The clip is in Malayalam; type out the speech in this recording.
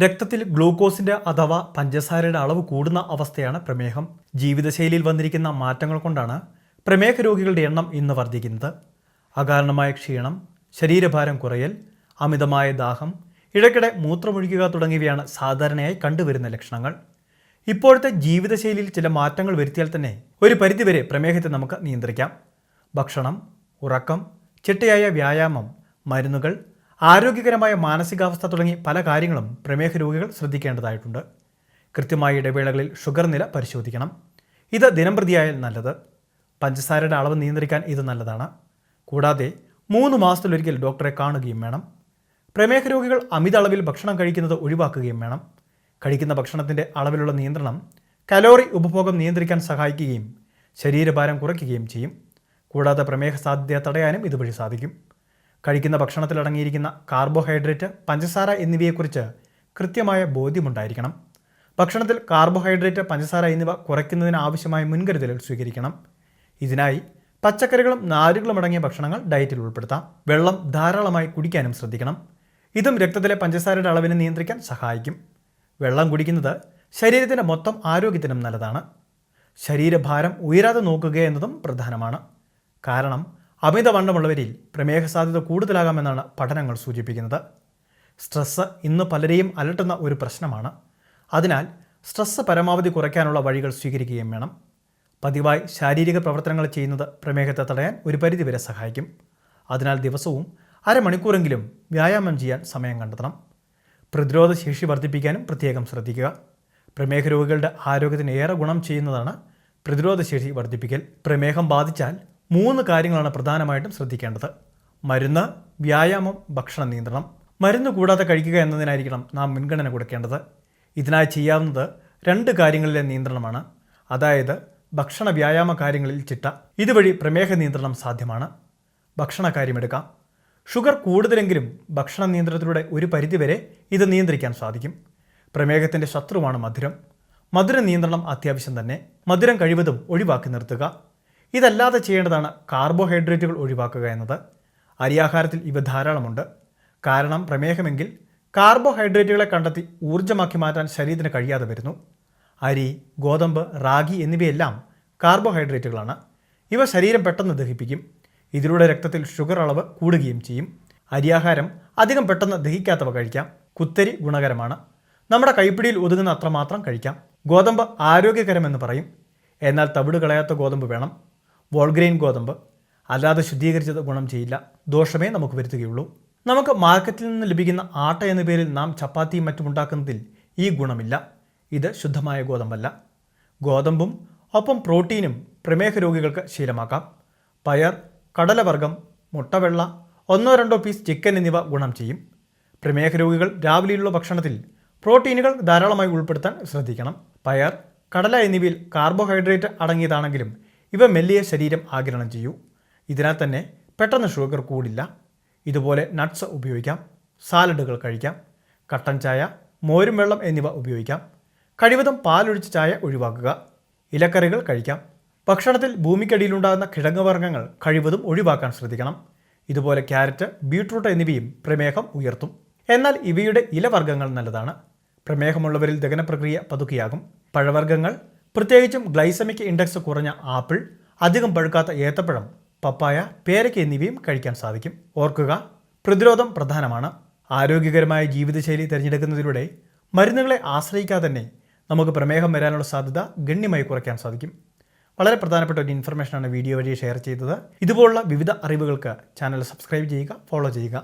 രക്തത്തിൽ ഗ്ലൂക്കോസിന്റെ അഥവാ പഞ്ചസാരയുടെ അളവ് കൂടുന്ന അവസ്ഥയാണ് പ്രമേഹം. ജീവിതശൈലിയിൽ വന്നിരിക്കുന്ന മാറ്റങ്ങൾ കൊണ്ടാണ് പ്രമേഹ രോഗികളുടെ എണ്ണം ഇന്ന് വർദ്ധിക്കുന്നത്. അകാരണമായ ക്ഷീണം ശരീരഭാരം കുറയൽ അമിതമായ ദാഹം ഇടയ്ക്കിടെ മൂത്രമൊഴിക്കുക തുടങ്ങിയവയാണ് സാധാരണയായി കണ്ടുവരുന്ന ലക്ഷണങ്ങൾ. ഇപ്പോഴത്തെ ജീവിതശൈലിയിൽ ചില മാറ്റങ്ങൾ വരുത്തിയാൽ തന്നെ ഒരു പരിധിവരെ പ്രമേഹത്തെ നമുക്ക് നിയന്ത്രിക്കാം. ഭക്ഷണം ഉറക്കം ചിട്ടയായ വ്യായാമം മരുന്നുകൾ ആരോഗ്യകരമായ മാനസികാവസ്ഥ തുടങ്ങി പല കാര്യങ്ങളും പ്രമേഹ രോഗികൾ ശ്രദ്ധിക്കേണ്ടതായിട്ടുണ്ട്. കൃത്യമായ ഇടവേളകളിൽ ഷുഗർ നില പരിശോധിക്കണം. ഇത് ദിനംപ്രതിയായാൽ നല്ലത്. പഞ്ചസാരയുടെ അളവ് നിയന്ത്രിക്കാൻ ഇത് നല്ലതാണ്. കൂടാതെ മൂന്ന് മാസത്തിലൊരിക്കൽ ഡോക്ടറെ കാണുകയും വേണം. പ്രമേഹ രോഗികൾ അമിത അളവിൽ ഭക്ഷണം കഴിക്കുന്നത് ഒഴിവാക്കുകയും വേണം. കഴിക്കുന്ന ഭക്ഷണത്തിന്റെ അളവിലുള്ള നിയന്ത്രണം കലോറി ഉപഭോഗം നിയന്ത്രിക്കാൻ സഹായിക്കുകയും ശരീരഭാരം കുറയ്ക്കുകയും ചെയ്യും. കൂടാതെ പ്രമേഹ സാധ്യത തടയാനും ഇതുവഴി സാധിക്കും. കഴിക്കുന്ന ഭക്ഷണത്തിൽ അടങ്ങിയിരിക്കുന്ന കാർബോഹൈഡ്രേറ്റ് പഞ്ചസാര എന്നിവയെക്കുറിച്ച് കൃത്യമായ ബോധ്യമുണ്ടായിരിക്കണം. ഭക്ഷണത്തിൽ കാർബോഹൈഡ്രേറ്റ് പഞ്ചസാര എന്നിവ കുറയ്ക്കുന്നതിന് ആവശ്യമായ മുൻകരുതലുകൾ സ്വീകരിക്കണം. ഇതിനായി പച്ചക്കറികളും നാരുകളും അടങ്ങിയ ഭക്ഷണങ്ങൾ ഡയറ്റിൽ ഉൾപ്പെടുത്താം. വെള്ളം ധാരാളമായി കുടിക്കാനും ശ്രദ്ധിക്കണം. ഇതും രക്തത്തിലെ പഞ്ചസാരയുടെ അളവിനെ നിയന്ത്രിക്കാൻ സഹായിക്കും. വെള്ളം കുടിക്കുന്നത് ശരീരത്തിന്റെ മൊത്തം ആരോഗ്യത്തിനും നല്ലതാണ്. ശരീരഭാരം ഉയരാതെ നോക്കുക എന്നതും പ്രധാനമാണ്. കാരണം അമിതവണ്ണമുള്ളവരിൽ പ്രമേഹ സാധ്യത കൂടുതലാകാമെന്നാണ് പഠനങ്ങൾ സൂചിപ്പിക്കുന്നത്. സ്ട്രെസ്സ് ഇന്ന് പലരെയും അലട്ടുന്ന ഒരു പ്രശ്നമാണ്. അതിനാൽ സ്ട്രെസ്സ് പരമാവധി കുറയ്ക്കാനുള്ള വഴികൾ സ്വീകരിക്കുകയും വേണം. പതിവായി ശാരീരിക പ്രവർത്തനങ്ങൾ ചെയ്യുന്നത് പ്രമേഹത്തെ തടയാൻ ഒരു പരിധിവരെ സഹായിക്കും. അതിനാൽ ദിവസവും അരമണിക്കൂറെങ്കിലും വ്യായാമം ചെയ്യാൻ സമയം കണ്ടെത്തണം. പ്രതിരോധ ശേഷി വർദ്ധിപ്പിക്കാനും പ്രത്യേകം ശ്രദ്ധിക്കുക. പ്രമേഹ രോഗികളുടെ ആരോഗ്യത്തിന് ഏറെ ഗുണം ചെയ്യുന്നതാണ് പ്രതിരോധശേഷി വർദ്ധിപ്പിക്കൽ. പ്രമേഹം ബാധിച്ചാൽ മൂന്ന് കാര്യങ്ങളാണ് പ്രധാനമായിട്ടും ശ്രദ്ധിക്കേണ്ടത്. മരുന്ന് വ്യായാമം ഭക്ഷണ നിയന്ത്രണം. മരുന്ന് കൂടാതെ കഴിക്കുക എന്നതിനായിരിക്കണം നാം മുൻഗണന കൊടുക്കേണ്ടത്. ഇതിനായി ചെയ്യാവുന്നത് രണ്ട് കാര്യങ്ങളിലെ നിയന്ത്രണമാണ്. അതായത് ഭക്ഷണ വ്യായാമ കാര്യങ്ങളിൽ ചിട്ട. ഇതുവഴി പ്രമേഹ നിയന്ത്രണം സാധ്യമാണ്. ഭക്ഷണ കാര്യമെടുക്കാം ഷുഗർ കൂടുതലെങ്കിലും ഭക്ഷണ നിയന്ത്രണത്തിലൂടെ ഒരു പരിധിവരെ ഇത് നിയന്ത്രിക്കാൻ സാധിക്കും. പ്രമേഹത്തിന്റെ ശത്രുവാണ് മധുരം. മധുര നിയന്ത്രണം അത്യാവശ്യം തന്നെ. മധുരം കഴിവതും ഒഴിവാക്കി നിർത്തുക. ഇതല്ലാതെ ചെയ്യേണ്ടതാണ് കാർബോഹൈഡ്രേറ്റുകൾ ഒഴിവാക്കുക എന്നത്. അരിയാഹാരത്തിൽ ഇവ ധാരാളമുണ്ട്. കാരണം പ്രമേഹമെങ്കിൽ കാർബോഹൈഡ്രേറ്റുകളെ കണ്ടെത്തി ഊർജമാക്കി മാറ്റാൻ ശരീരത്തിന് കഴിയാതെ വരുന്നു. അരി ഗോതമ്പ് റാഗി എന്നിവയെല്ലാം കാർബോഹൈഡ്രേറ്റുകളാണ്. ഇവ ശരീരം പെട്ടെന്ന് ദഹിപ്പിക്കും. ഇതിലൂടെ രക്തത്തിൽ ഷുഗർ അളവ് കൂടുകയും ചെയ്യും. അരിയാഹാരം അധികം പെട്ടെന്ന് ദഹിക്കാത്തവ കഴിക്കാം. കുത്തരി ഗുണകരമാണ്. നമ്മുടെ കൈപ്പിടിയിൽ ഒതുങ്ങുന്ന അത്രമാത്രം കഴിക്കാം. ഗോതമ്പ് ആരോഗ്യകരമെന്ന് പറയും. എന്നാൽ തവിട് കളയാത്ത ഗോതമ്പ് വേണം. വോൾഗ്രെയിൻ ഗോതമ്പ്. അല്ലാതെ ശുദ്ധീകരിച്ചത് ഗുണം ചെയ്യില്ല. ദോഷമേ നമുക്ക് വരുത്തുകയുള്ളൂ. നമുക്ക് മാർക്കറ്റിൽ നിന്ന് ലഭിക്കുന്ന ആട്ട എന്ന പേരിൽ നാം ചപ്പാത്തിയും മറ്റും ഉണ്ടാക്കുന്നതിൽ ഈ ഗുണമില്ല. ഇത് ശുദ്ധമായ ഗോതമ്പല്ല. ഗോതമ്പും ഒപ്പം പ്രോട്ടീനും പ്രമേഹ രോഗികൾക്ക് ശീലമാക്കാം. പയർ കടലവർഗം മുട്ടവെള്ള ഒന്നോ രണ്ടോ പീസ് ചിക്കൻ എന്നിവ ഗുണം ചെയ്യും. പ്രമേഹ രോഗികൾ രാവിലെയുള്ള ഭക്ഷണത്തിൽ പ്രോട്ടീനുകൾ ധാരാളമായി ഉൾപ്പെടുത്താൻ ശ്രദ്ധിക്കണം. പയർ കടല എന്നിവയിൽ കാർബോഹൈഡ്രേറ്റ് അടങ്ങിയതാണെങ്കിലും ഇവ മെല്ലിയ ശരീരം ആഗിരണം ചെയ്യൂ. ഇതിനാൽ തന്നെ പെട്ടെന്ന് ഷുഗർ കൂടില്ല. ഇതുപോലെ നട്ട്സ് ഉപയോഗിക്കാം. സാലഡുകൾ കഴിക്കാം. കട്ടൻ ചായ മോരും വെള്ളം എന്നിവ ഉപയോഗിക്കാം. കഴിവതും പാലൊഴിച്ച് ചായ ഒഴിവാക്കുക. ഇലക്കറികൾ കഴിക്കാം. ഭക്ഷണത്തിൽ ഭൂമിക്കടിയിലുണ്ടാകുന്ന കിഴങ്ങുവർഗങ്ങൾ കഴിവതും ഒഴിവാക്കാൻ ശ്രദ്ധിക്കണം. ഇതുപോലെ ക്യാരറ്റ് ബീട്രൂട്ട് എന്നിവയും പ്രമേഹം ഉയർത്തും. എന്നാൽ ഇവയുടെ ഇലവർഗങ്ങൾ നല്ലതാണ്. പ്രമേഹമുള്ളവരിൽ ദഹന പ്രക്രിയ പതുക്കിയാകും. പഴവർഗങ്ങൾ പ്രത്യേകിച്ചും ഗ്ലൈസമിക് ഇൻഡെക്സ് കുറഞ്ഞ ആപ്പിൾ അധികം പഴുക്കാത്ത ഏത്തപ്പഴം പപ്പായ പേരയ്ക്ക് എന്നിവയും കഴിക്കാൻ സാധിക്കും. ഓർക്കുക പ്രതിരോധം പ്രധാനമാണ്. ആരോഗ്യകരമായ ജീവിതശൈലി തിരഞ്ഞെടുക്കുന്നതിലൂടെ മരുന്നുകളെ ആശ്രയിക്കാതെ തന്നെ നമുക്ക് പ്രമേഹം വരാനുള്ള സാധ്യത ഗണ്യമായി കുറയ്ക്കാൻ സാധിക്കും. വളരെ പ്രധാനപ്പെട്ട ഒരു ഇൻഫർമേഷനാണ് വീഡിയോ വഴി ഷെയർ ചെയ്തത്. ഇതുപോലുള്ള വിവിധ അറിവുകൾക്ക് ചാനൽ സബ്സ്ക്രൈബ് ചെയ്യുക ഫോളോ ചെയ്യുക.